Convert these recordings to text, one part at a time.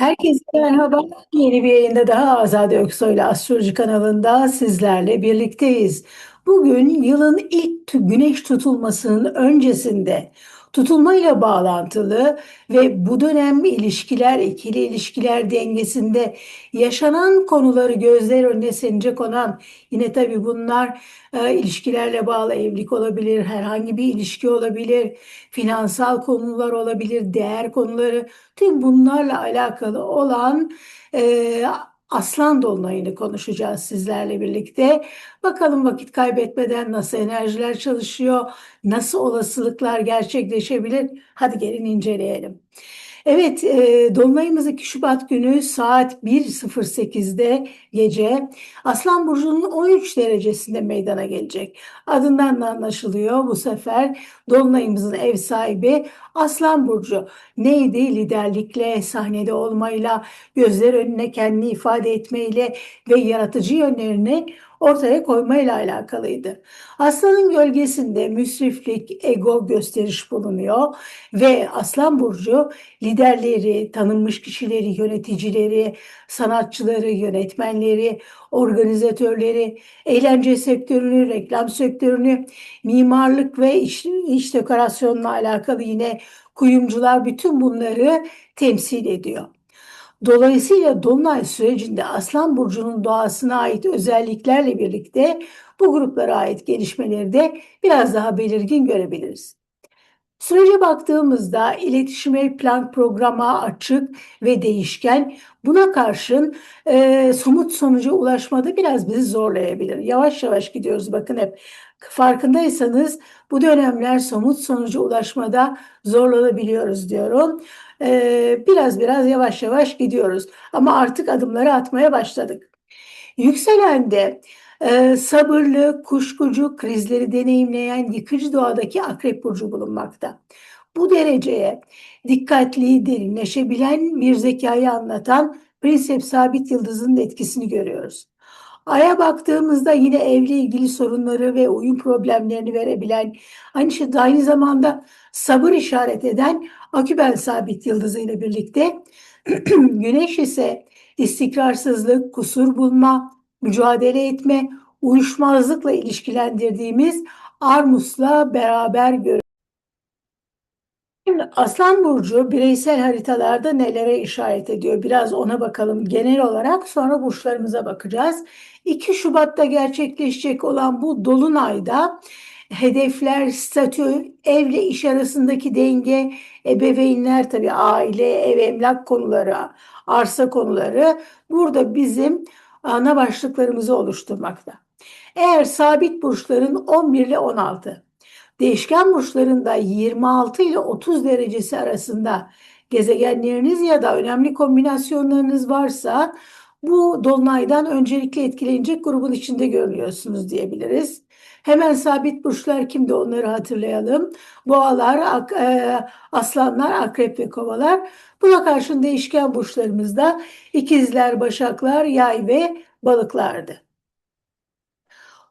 Herkese merhaba. Yeni bir yayında daha Azade Öksoy ile Astroloji kanalında sizlerle birlikteyiz. Bugün yılın ilk güneş tutulmasının öncesinde tutulmayla bağlantılı ve bu dönem ilişkiler, ikili ilişkiler dengesinde yaşanan konuları gözler önüne serecek olan yine tabii bunlar e, ilişkilerle bağlı evlilik olabilir, herhangi bir ilişki olabilir, finansal konular olabilir, değer konuları Tüm bunlarla alakalı olan e, Aslan Dolunay'ını konuşacağız sizlerle birlikte. Bakalım vakit kaybetmeden nasıl enerjiler çalışıyor, nasıl olasılıklar gerçekleşebilir? Hadi gelin inceleyelim. Evet, e, Dolunayımız 2 Şubat günü saat 1.08'de gece Aslan Burcu'nun 13 derecesinde meydana gelecek. Adından da anlaşılıyor bu sefer Dolunayımızın ev sahibi Aslan Burcu. Neydi? Liderlikle, sahnede olmayla, gözler önüne kendini ifade etmeyle ve yaratıcı yönlerini ortaya koymayla alakalıydı. Aslanın gölgesinde müsriflik, ego gösteriş bulunuyor ve Aslan Burcu liderleri, tanınmış kişileri, yöneticileri, sanatçıları, yönetmenleri, organizatörleri, eğlence sektörünü, reklam sektörünü, mimarlık ve iç, iç dekorasyonla alakalı yine kuyumcular bütün bunları temsil ediyor. Dolayısıyla Dolunay sürecinde Aslan Burcu'nun doğasına ait özelliklerle birlikte bu gruplara ait gelişmeleri de biraz daha belirgin görebiliriz. Sürece baktığımızda iletişime, plan programa açık ve değişken. Buna karşın e, somut sonuca ulaşmada biraz bizi zorlayabilir. Yavaş yavaş gidiyoruz bakın hep. Farkındaysanız bu dönemler somut sonuca ulaşmada zorlanabiliyoruz diyorum. E, biraz biraz yavaş yavaş gidiyoruz. Ama artık adımları atmaya başladık. Yükselende e, sabırlı, kuşkucu, krizleri deneyimleyen yıkıcı doğadaki akrep burcu bulunmakta. Bu dereceye dikkatli, derinleşebilen bir zekayı anlatan Prinseps Sabit Yıldız'ın etkisini görüyoruz. Ay'a baktığımızda yine evle ilgili sorunları ve uyum problemlerini verebilen, aynı şey aynı zamanda sabır işaret eden Aküben Sabit Yıldızı ile birlikte Güneş ise istikrarsızlık, kusur bulma, mücadele etme, uyuşmazlıkla ilişkilendirdiğimiz Armus'la beraber görüyoruz. Şimdi Aslan Burcu bireysel haritalarda nelere işaret ediyor? Biraz ona bakalım genel olarak sonra burçlarımıza bakacağız. 2 Şubat'ta gerçekleşecek olan bu Dolunay'da hedefler, statü, evle iş arasındaki denge, ebeveynler tabii aile, ev, emlak konuları, arsa konuları burada bizim ana başlıklarımızı oluşturmakta. Eğer sabit burçların 11 ile 16, değişken burçlarında 26 ile 30 derecesi arasında gezegenleriniz ya da önemli kombinasyonlarınız varsa bu dolunaydan öncelikle etkilenecek grubun içinde görünüyorsunuz diyebiliriz. Hemen sabit burçlar kimdi onları hatırlayalım. Boğalar, ak, e, aslanlar, akrep ve kovalar. Buna karşın değişken burçlarımızda ikizler, başaklar, yay ve balıklardı.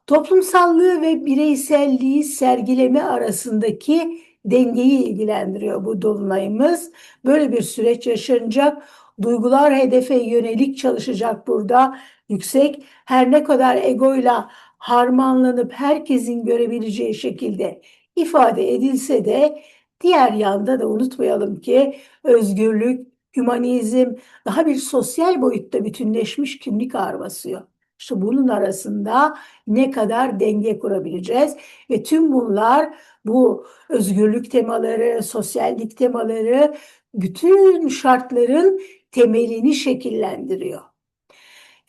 Toplumsallığı ve bireyselliği sergileme arasındaki dengeyi ilgilendiriyor bu dolunayımız. Böyle bir süreç yaşanacak. Duygular hedefe yönelik çalışacak burada. Yüksek her ne kadar egoyla harmanlanıp herkesin görebileceği şekilde ifade edilse de diğer yanda da unutmayalım ki özgürlük, hümanizm daha bir sosyal boyutta bütünleşmiş kimlik ağır basıyor. İşte bunun arasında ne kadar denge kurabileceğiz ve tüm bunlar bu özgürlük temaları, sosyallik temaları bütün şartların temelini şekillendiriyor.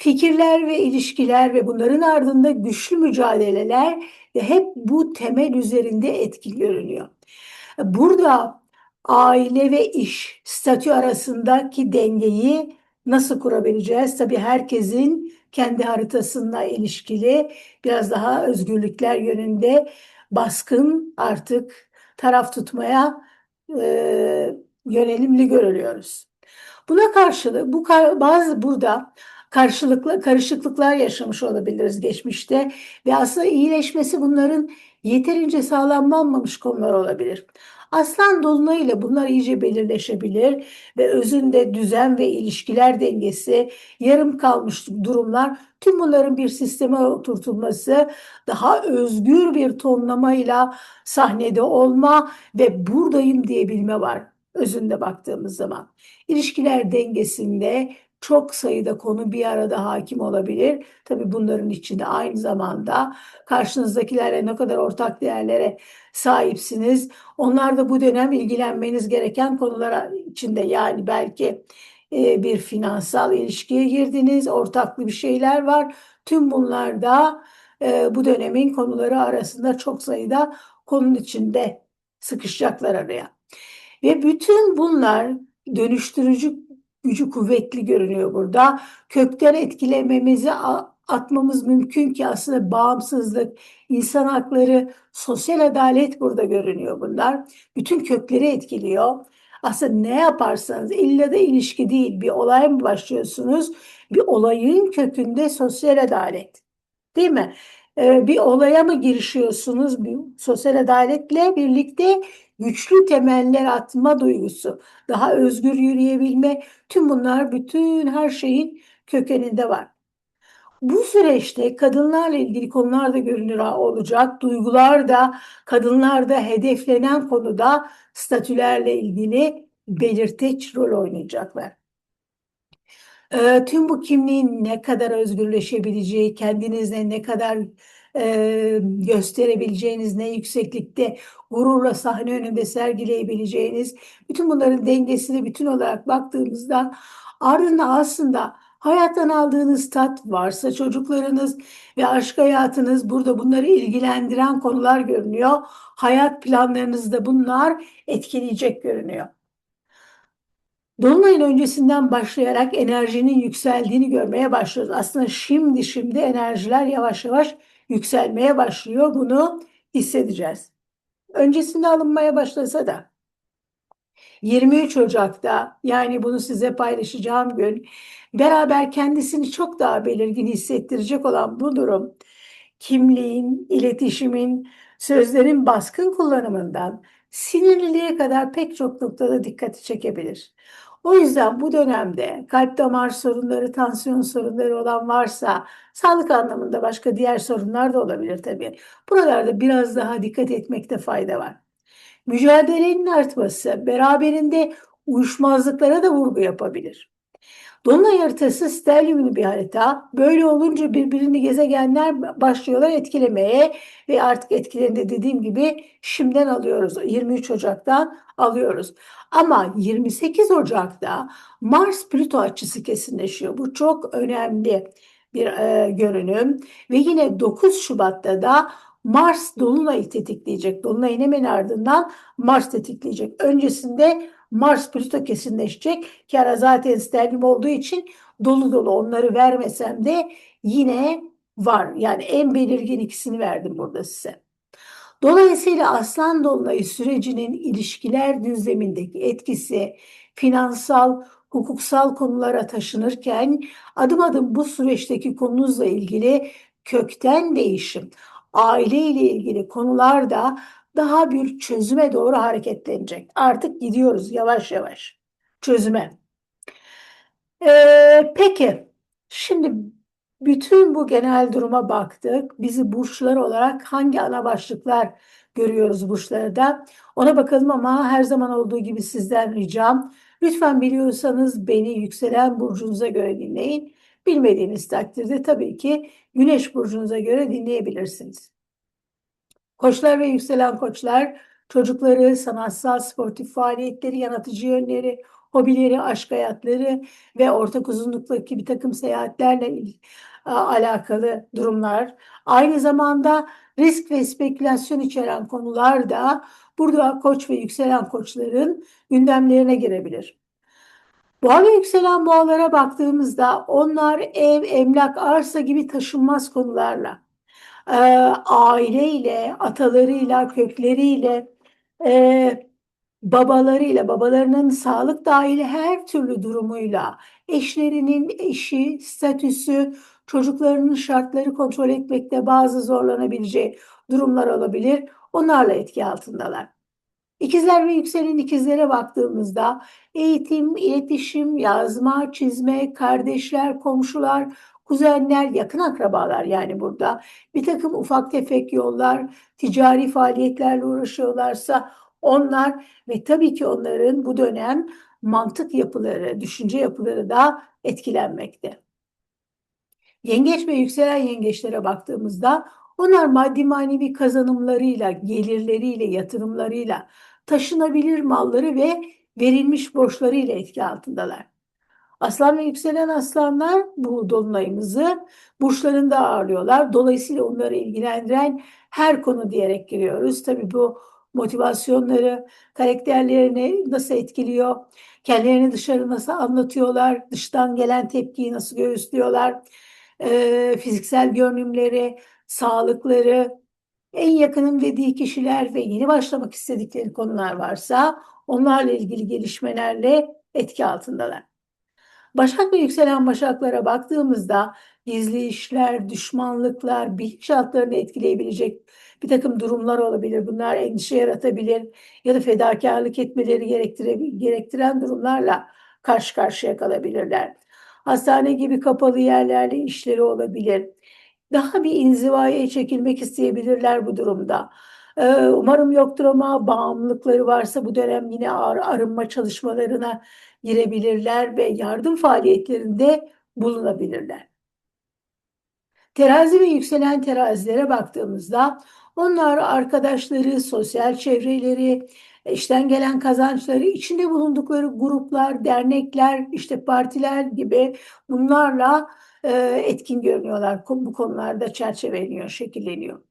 Fikirler ve ilişkiler ve bunların ardında güçlü mücadeleler hep bu temel üzerinde etki görünüyor. Burada aile ve iş, statü arasındaki dengeyi nasıl kurabileceğiz? Tabii herkesin kendi haritasına ilişkili biraz daha özgürlükler yönünde baskın artık taraf tutmaya e, yönelimli görülüyoruz. Buna karşılık bu bazı burada karşılıklı karışıklıklar yaşamış olabiliriz geçmişte ve aslında iyileşmesi bunların yeterince sağlanmamış konular olabilir. Aslan dolunayıyla bunlar iyice belirleşebilir ve özünde düzen ve ilişkiler dengesi, yarım kalmış durumlar, tüm bunların bir sisteme oturtulması, daha özgür bir tonlamayla sahnede olma ve buradayım diyebilme var özünde baktığımız zaman. İlişkiler dengesinde çok sayıda konu bir arada hakim olabilir. Tabii bunların içinde aynı zamanda karşınızdakilerle ne kadar ortak değerlere sahipsiniz. Onlar da bu dönem ilgilenmeniz gereken konular içinde yani belki e, bir finansal ilişkiye girdiniz, ortaklı bir şeyler var. Tüm bunlar da e, bu dönemin konuları arasında çok sayıda konunun içinde sıkışacaklar araya. Ve bütün bunlar dönüştürücü gücü kuvvetli görünüyor burada. Kökten etkilememizi atmamız mümkün ki aslında bağımsızlık, insan hakları, sosyal adalet burada görünüyor bunlar. Bütün kökleri etkiliyor. Aslında ne yaparsanız illa da ilişki değil bir olay mı başlıyorsunuz? Bir olayın kökünde sosyal adalet. Değil mi? Ee, bir olaya mı girişiyorsunuz? Bir sosyal adaletle birlikte güçlü temeller atma duygusu, daha özgür yürüyebilme, tüm bunlar bütün her şeyin kökeninde var. Bu süreçte kadınlarla ilgili konular da görünür olacak. Duygular da kadınlarda hedeflenen konuda statülerle ilgili belirteç rol oynayacaklar. E, tüm bu kimliğin ne kadar özgürleşebileceği, kendinizle ne kadar e, gösterebileceğiniz, ne yükseklikte gururla sahne önünde sergileyebileceğiniz, bütün bunların dengesini bütün olarak baktığımızda ardından aslında hayattan aldığınız tat varsa çocuklarınız ve aşk hayatınız burada bunları ilgilendiren konular görünüyor. Hayat planlarınızda bunlar etkileyecek görünüyor. Dolunayın öncesinden başlayarak enerjinin yükseldiğini görmeye başlıyoruz. Aslında şimdi şimdi enerjiler yavaş yavaş yükselmeye başlıyor. Bunu hissedeceğiz. Öncesinde alınmaya başlasa da 23 Ocak'ta yani bunu size paylaşacağım gün beraber kendisini çok daha belirgin hissettirecek olan bu durum kimliğin, iletişimin, sözlerin baskın kullanımından sinirliliğe kadar pek çok noktada dikkati çekebilir. O yüzden bu dönemde kalp damar sorunları, tansiyon sorunları olan varsa sağlık anlamında başka diğer sorunlar da olabilir tabii. Buralarda biraz daha dikkat etmekte fayda var. Mücadelenin artması beraberinde uyuşmazlıklara da vurgu yapabilir. Dolunay haritası stelyumlu bir harita. Böyle olunca birbirini gezegenler başlıyorlar etkilemeye ve artık etkilerini de dediğim gibi şimdiden alıyoruz. 23 Ocak'tan alıyoruz. Ama 28 Ocak'ta Mars Plüto açısı kesinleşiyor. Bu çok önemli bir e, görünüm ve yine 9 Şubat'ta da Mars Dolunay'ı tetikleyecek. Dolunay'ın hemen ardından Mars tetikleyecek. Öncesinde Mars Plüto kesinleşecek. Ki ara zaten sterlim olduğu için dolu dolu onları vermesem de yine var. Yani en belirgin ikisini verdim burada size. Dolayısıyla Aslan Dolunayı sürecinin ilişkiler düzlemindeki etkisi finansal, hukuksal konulara taşınırken adım adım bu süreçteki konunuzla ilgili kökten değişim, aile ile ilgili konular da daha bir çözüme doğru hareketlenecek. Artık gidiyoruz yavaş yavaş çözüme. Ee, peki şimdi bütün bu genel duruma baktık. Bizi burçlar olarak hangi ana başlıklar görüyoruz burçlarda? Ona bakalım ama her zaman olduğu gibi sizden ricam. Lütfen biliyorsanız beni yükselen burcunuza göre dinleyin. Bilmediğiniz takdirde tabii ki güneş burcunuza göre dinleyebilirsiniz. Koçlar ve yükselen koçlar çocukları, sanatsal, sportif faaliyetleri, yaratıcı yönleri, hobileri, aşk hayatları ve ortak uzunluktaki bir takım seyahatlerle alakalı durumlar. Aynı zamanda risk ve spekülasyon içeren konular da burada koç ve yükselen koçların gündemlerine girebilir. Boğa ve yükselen boğalara baktığımızda onlar ev, emlak, arsa gibi taşınmaz konularla, e, aileyle, atalarıyla, kökleriyle, e, babalarıyla, babalarının sağlık dahil her türlü durumuyla, eşlerinin eşi, statüsü, çocuklarının şartları kontrol etmekte bazı zorlanabileceği durumlar olabilir. Onlarla etki altındalar. İkizler ve yükselen ikizlere baktığımızda eğitim, iletişim, yazma, çizme, kardeşler, komşular, kuzenler, yakın akrabalar yani burada bir takım ufak tefek yollar, ticari faaliyetlerle uğraşıyorlarsa onlar ve tabii ki onların bu dönem mantık yapıları, düşünce yapıları da etkilenmekte. Yengeç ve yükselen yengeçlere baktığımızda onlar maddi manevi kazanımlarıyla, gelirleriyle, yatırımlarıyla, taşınabilir malları ve verilmiş borçlarıyla etki altındalar. Aslan ve yükselen aslanlar bu dolunayımızı burçlarında ağırlıyorlar. Dolayısıyla onları ilgilendiren her konu diyerek giriyoruz. Tabii bu motivasyonları, karakterlerini nasıl etkiliyor, kendilerini dışarı nasıl anlatıyorlar, dıştan gelen tepkiyi nasıl göğüslüyorlar, e, fiziksel görünümleri, sağlıkları, en yakınım dediği kişiler ve yeni başlamak istedikleri konular varsa onlarla ilgili gelişmelerle etki altındalar. Başak ve yükselen başaklara baktığımızda gizli işler, düşmanlıklar, bilinçaltlarını etkileyebilecek bir takım durumlar olabilir. Bunlar endişe yaratabilir ya da fedakarlık etmeleri gerektiren durumlarla karşı karşıya kalabilirler. Hastane gibi kapalı yerlerle işleri olabilir. Daha bir inzivaya çekilmek isteyebilirler bu durumda. Ee, umarım yoktur ama bağımlılıkları varsa bu dönem yine arınma çalışmalarına girebilirler ve yardım faaliyetlerinde bulunabilirler. Terazi ve yükselen terazilere baktığımızda onlar arkadaşları, sosyal çevreleri, işten gelen kazançları, içinde bulundukları gruplar, dernekler, işte partiler gibi bunlarla e, etkin görünüyorlar. Bu konularda çerçeveleniyor, şekilleniyor.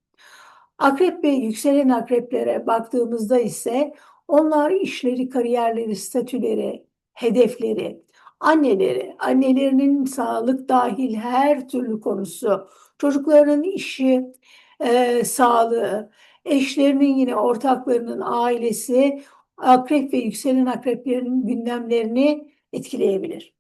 Akrep ve yükselen akreplere baktığımızda ise onlar işleri, kariyerleri, statüleri, hedefleri, anneleri, annelerinin sağlık dahil her türlü konusu, çocuklarının işi, e, sağlığı, eşlerinin yine ortaklarının ailesi, akrep ve yükselen akreplerin gündemlerini etkileyebilir.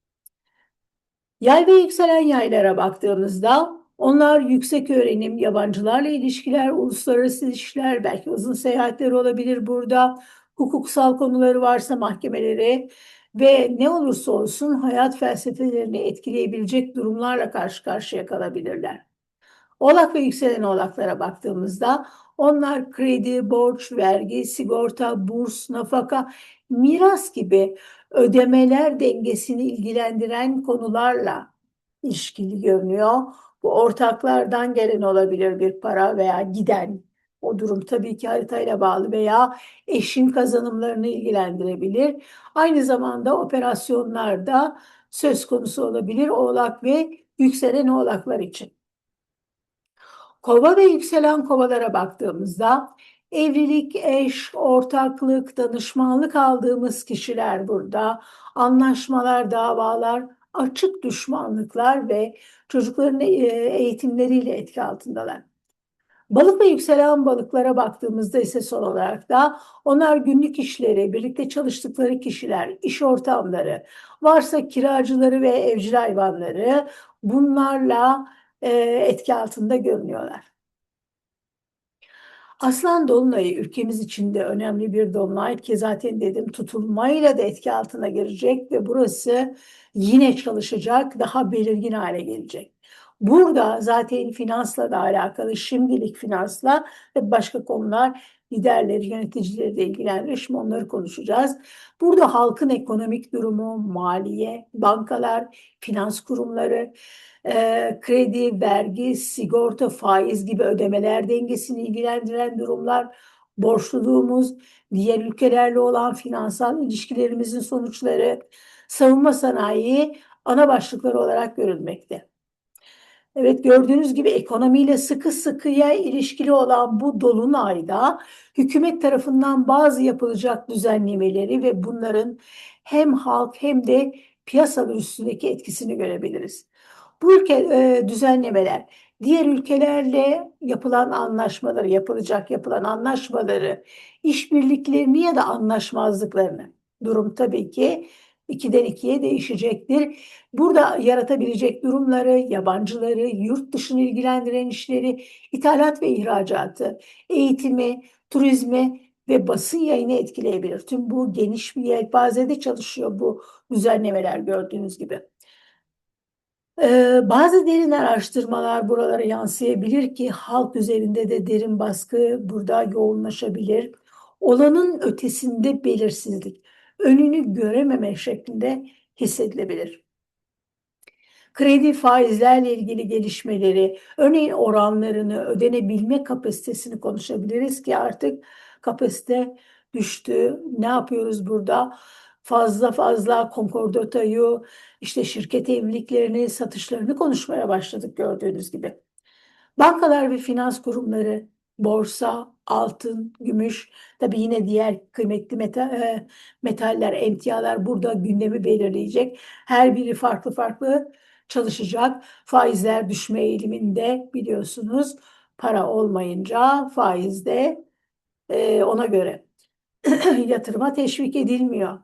Yay ve yükselen yaylara baktığımızda onlar yüksek öğrenim, yabancılarla ilişkiler, uluslararası ilişkiler, belki uzun seyahatler olabilir burada. Hukuksal konuları varsa mahkemeleri ve ne olursa olsun hayat felsefelerini etkileyebilecek durumlarla karşı karşıya kalabilirler. Oğlak ve yükselen oğlaklara baktığımızda onlar kredi, borç, vergi, sigorta, burs, nafaka, miras gibi ödemeler dengesini ilgilendiren konularla ilişkili görünüyor. Bu ortaklardan gelen olabilir bir para veya giden. O durum tabii ki haritayla bağlı veya eşin kazanımlarını ilgilendirebilir. Aynı zamanda operasyonlarda söz konusu olabilir oğlak ve yükselen oğlaklar için. Kova ve yükselen kovalara baktığımızda evlilik, eş, ortaklık, danışmanlık aldığımız kişiler burada. Anlaşmalar, davalar, açık düşmanlıklar ve çocukların e, eğitimleriyle etki altındalar. Balık ve yükselen balıklara baktığımızda ise son olarak da onlar günlük işleri, birlikte çalıştıkları kişiler, iş ortamları, varsa kiracıları ve evcil hayvanları bunlarla etki altında görünüyorlar. Aslan Dolunay'ı ülkemiz için de önemli bir dolunay ki zaten dedim tutulmayla da etki altına girecek ve burası yine çalışacak, daha belirgin hale gelecek. Burada zaten finansla da alakalı şimdilik finansla ve başka konular liderleri, yöneticileri de ilgilendirir. Şimdi onları konuşacağız. Burada halkın ekonomik durumu, maliye, bankalar, finans kurumları, e, kredi, vergi, sigorta, faiz gibi ödemeler dengesini ilgilendiren durumlar, borçluluğumuz, diğer ülkelerle olan finansal ilişkilerimizin sonuçları, savunma sanayi ana başlıkları olarak görülmekte. Evet gördüğünüz gibi ekonomiyle sıkı sıkıya ilişkili olan bu dolunayda hükümet tarafından bazı yapılacak düzenlemeleri ve bunların hem halk hem de piyasalar üstündeki etkisini görebiliriz. Bu ülke e, düzenlemeler diğer ülkelerle yapılan anlaşmaları, yapılacak yapılan anlaşmaları, işbirliklerini ya da anlaşmazlıklarını. Durum tabii ki ikiden ikiye değişecektir. Burada yaratabilecek durumları, yabancıları, yurt dışını ilgilendiren işleri, ithalat ve ihracatı, eğitimi, turizmi ve basın yayını etkileyebilir. Tüm bu geniş bir yelpazede çalışıyor bu düzenlemeler gördüğünüz gibi. Ee, bazı derin araştırmalar buralara yansıyabilir ki halk üzerinde de derin baskı burada yoğunlaşabilir. Olanın ötesinde belirsizlik, önünü görememe şeklinde hissedilebilir. Kredi faizlerle ilgili gelişmeleri, örneğin oranlarını, ödenebilme kapasitesini konuşabiliriz ki artık kapasite düştü. Ne yapıyoruz burada? Fazla fazla konkordotayı, işte şirket evliliklerini, satışlarını konuşmaya başladık gördüğünüz gibi. Bankalar ve finans kurumları, borsa, altın, gümüş, tabii yine diğer kıymetli metal, e, metaller, emtialar burada gündemi belirleyecek. Her biri farklı farklı çalışacak. Faizler düşme eğiliminde biliyorsunuz. Para olmayınca faizde e, ona göre yatırıma teşvik edilmiyor.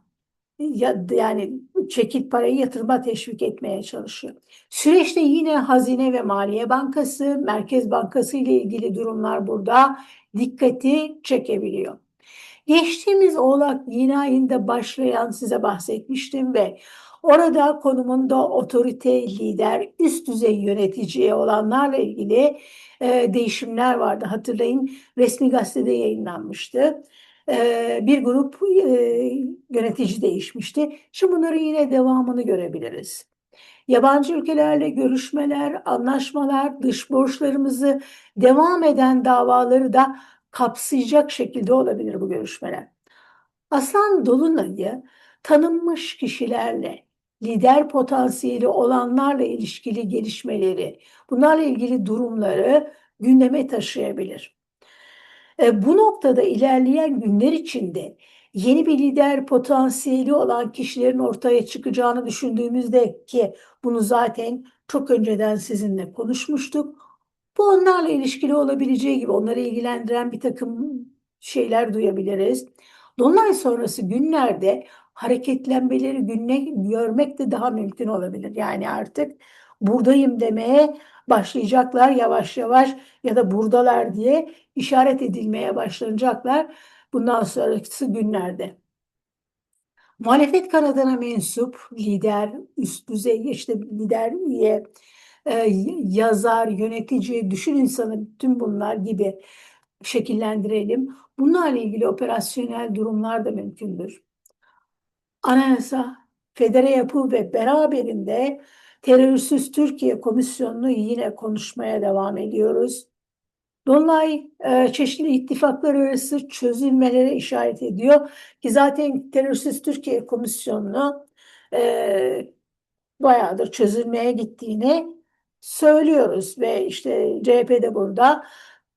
Ya, yani çekit parayı yatırıma teşvik etmeye çalışıyor. Süreçte yine Hazine ve Maliye Bankası, Merkez Bankası ile ilgili durumlar burada dikkati çekebiliyor. Geçtiğimiz Oğlak yeni ayında başlayan size bahsetmiştim ve orada konumunda otorite, lider, üst düzey yöneticiye olanlarla ilgili e, değişimler vardı. Hatırlayın resmi gazetede yayınlanmıştı. Bir grup e, yönetici değişmişti. Şimdi bunların yine devamını görebiliriz. Yabancı ülkelerle görüşmeler, anlaşmalar, dış borçlarımızı devam eden davaları da kapsayacak şekilde olabilir bu görüşmeler. Aslan Dolunay'ı tanınmış kişilerle, lider potansiyeli olanlarla ilişkili gelişmeleri, bunlarla ilgili durumları gündeme taşıyabilir. E, bu noktada ilerleyen günler içinde yeni bir lider potansiyeli olan kişilerin ortaya çıkacağını düşündüğümüzde ki bunu zaten çok önceden sizinle konuşmuştuk. Bu onlarla ilişkili olabileceği gibi onları ilgilendiren bir takım şeyler duyabiliriz. Dolunay sonrası günlerde hareketlenmeleri günne görmek de daha mümkün olabilir. Yani artık buradayım demeye başlayacaklar yavaş yavaş ya da buradalar diye işaret edilmeye başlanacaklar bundan sonraki günlerde. Muhalefet kanadına mensup lider, üst düzey işte lider, üye, e, yazar, yönetici, düşün insanı tüm bunlar gibi şekillendirelim. Bunlarla ilgili operasyonel durumlar da mümkündür. Anayasa, federe yapı ve beraberinde Terörsüz Türkiye Komisyonu'nu yine konuşmaya devam ediyoruz. Dolunay e, çeşitli ittifaklar arası çözülmelere işaret ediyor ki zaten Terörsüz Türkiye Komisyonu'nu e, bayağıdır çözülmeye gittiğini söylüyoruz ve işte CHP de burada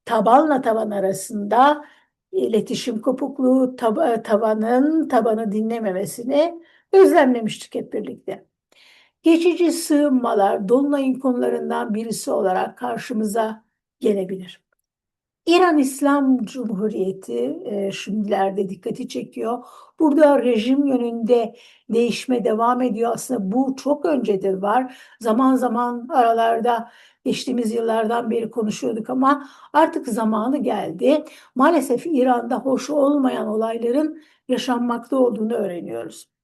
tabanla taban arasında iletişim kopukluğu, tab tabanın tabanı dinlememesini gözlemlemiştik hep birlikte. Geçici sığınmalar Dolunay'ın konularından birisi olarak karşımıza gelebilir. İran İslam Cumhuriyeti e, şimdilerde dikkati çekiyor. Burada rejim yönünde değişme devam ediyor. Aslında bu çok öncedir var. Zaman zaman aralarda geçtiğimiz yıllardan beri konuşuyorduk ama artık zamanı geldi. Maalesef İran'da hoş olmayan olayların yaşanmakta olduğunu öğreniyoruz.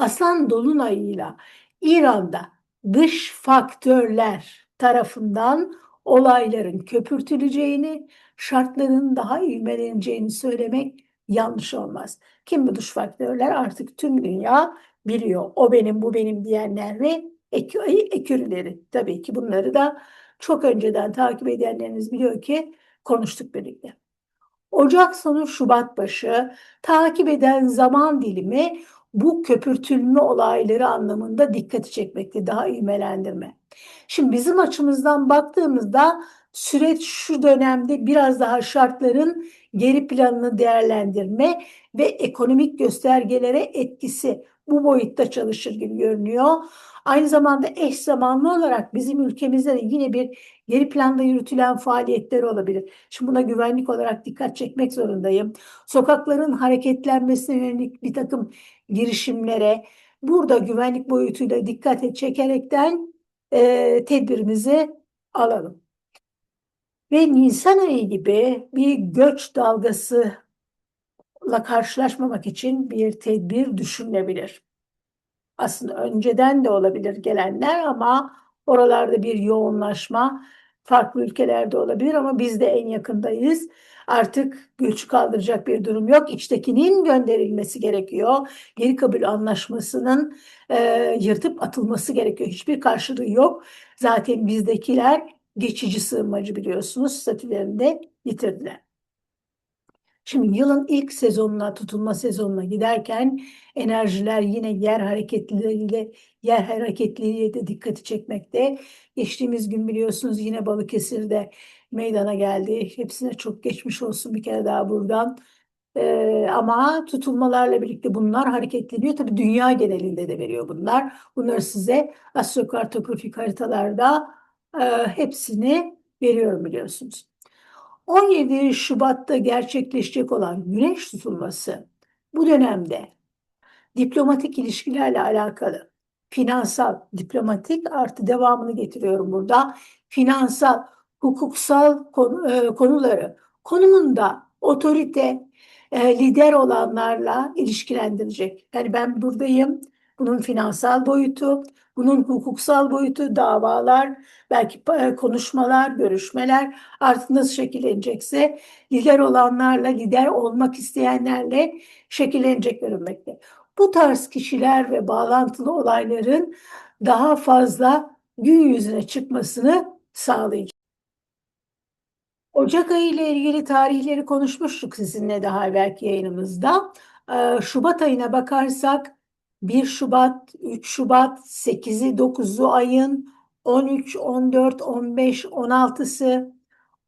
Aslan Dolunay'ıyla İran'da dış faktörler tarafından olayların köpürtüleceğini, şartların daha ivmeleneceğini söylemek yanlış olmaz. Kim bu dış faktörler artık tüm dünya biliyor. O benim, bu benim diyenler ve ekürleri. Tabii ki bunları da çok önceden takip edenleriniz biliyor ki konuştuk birlikte. Ocak sonu Şubat başı takip eden zaman dilimi bu köpürtülme olayları anlamında dikkati çekmekte, daha ivmelendirme. Şimdi bizim açımızdan baktığımızda süreç şu dönemde biraz daha şartların geri planını değerlendirme ve ekonomik göstergelere etkisi bu boyutta çalışır gibi görünüyor. Aynı zamanda eş zamanlı olarak bizim ülkemizde de yine bir geri planda yürütülen faaliyetler olabilir. Şimdi buna güvenlik olarak dikkat çekmek zorundayım. Sokakların hareketlenmesine yönelik bir takım girişimlere burada güvenlik boyutuyla dikkat çekerekten e, tedbirimizi alalım. Ve Nisan ayı gibi bir göç dalgasıyla karşılaşmamak için bir tedbir düşünülebilir. Aslında önceden de olabilir gelenler ama oralarda bir yoğunlaşma farklı ülkelerde olabilir ama biz de en yakındayız. Artık göçü kaldıracak bir durum yok. İçtekinin gönderilmesi gerekiyor. Geri kabul anlaşmasının e, yırtıp atılması gerekiyor. Hiçbir karşılığı yok. Zaten bizdekiler geçici sığınmacı biliyorsunuz statülerini yitirdiler. Şimdi yılın ilk sezonuna, tutulma sezonuna giderken enerjiler yine yer hareketleriyle, yer hareketliliğiyle de dikkati çekmekte. Geçtiğimiz gün biliyorsunuz yine Balıkesir'de meydana geldi. Hepsine çok geçmiş olsun bir kere daha buradan. Ee, ama tutulmalarla birlikte bunlar hareketleniyor. Tabii dünya genelinde de veriyor bunlar. Bunları size astrokartografik haritalarda e, hepsini veriyorum biliyorsunuz. 17 Şubat'ta gerçekleşecek olan güneş tutulması bu dönemde diplomatik ilişkilerle alakalı finansal, diplomatik artı devamını getiriyorum burada. Finansal, hukuksal e, konuları konumunda otorite, e, lider olanlarla ilişkilendirecek. Yani ben buradayım, bunun finansal boyutu, bunun hukuksal boyutu, davalar, belki e, konuşmalar, görüşmeler artık nasıl şekillenecekse lider olanlarla, lider olmak isteyenlerle şekillenecek görünmekte. Bu tarz kişiler ve bağlantılı olayların daha fazla gün yüzüne çıkmasını sağlayacak. Ocak ayı ile ilgili tarihleri konuşmuştuk sizinle daha evvelki yayınımızda. Şubat ayına bakarsak 1 Şubat, 3 Şubat, 8'i 9'u ayın 13, 14, 15, 16'sı,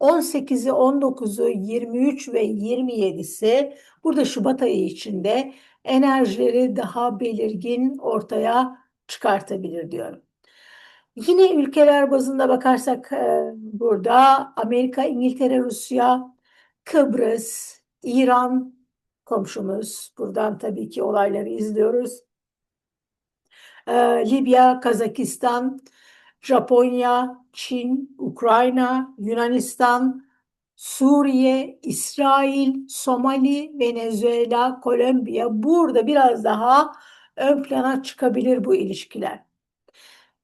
18'i, 19'u, 23 ve 27'si burada Şubat ayı içinde enerjileri daha belirgin ortaya çıkartabilir diyorum. Yine ülkeler bazında bakarsak e, burada Amerika, İngiltere, Rusya, Kıbrıs, İran komşumuz. Buradan tabii ki olayları izliyoruz. E, Libya, Kazakistan, Japonya, Çin, Ukrayna, Yunanistan, Suriye, İsrail, Somali, Venezuela, Kolombiya burada biraz daha ön plana çıkabilir bu ilişkiler.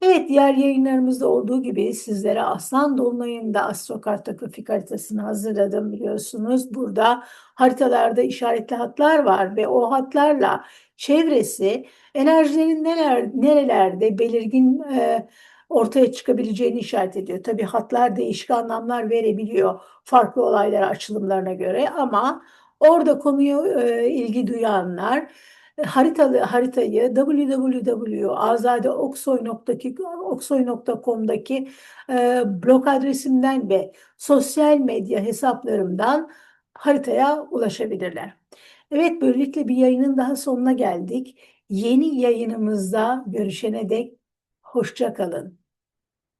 Evet diğer yayınlarımızda olduğu gibi sizlere Aslan Dolunay'ında astrokartografik haritasını hazırladım biliyorsunuz. Burada haritalarda işaretli hatlar var ve o hatlarla çevresi enerjilerin neler, nerelerde belirgin e, ortaya çıkabileceğini işaret ediyor. Tabii hatlar değişik anlamlar verebiliyor farklı olaylara açılımlarına göre ama orada konuya e, ilgi duyanlar haritalı haritayı www.azadeoksoy.com'daki e, blog adresimden ve sosyal medya hesaplarımdan haritaya ulaşabilirler. Evet böylelikle bir yayının daha sonuna geldik. Yeni yayınımızda görüşene dek hoşça kalın.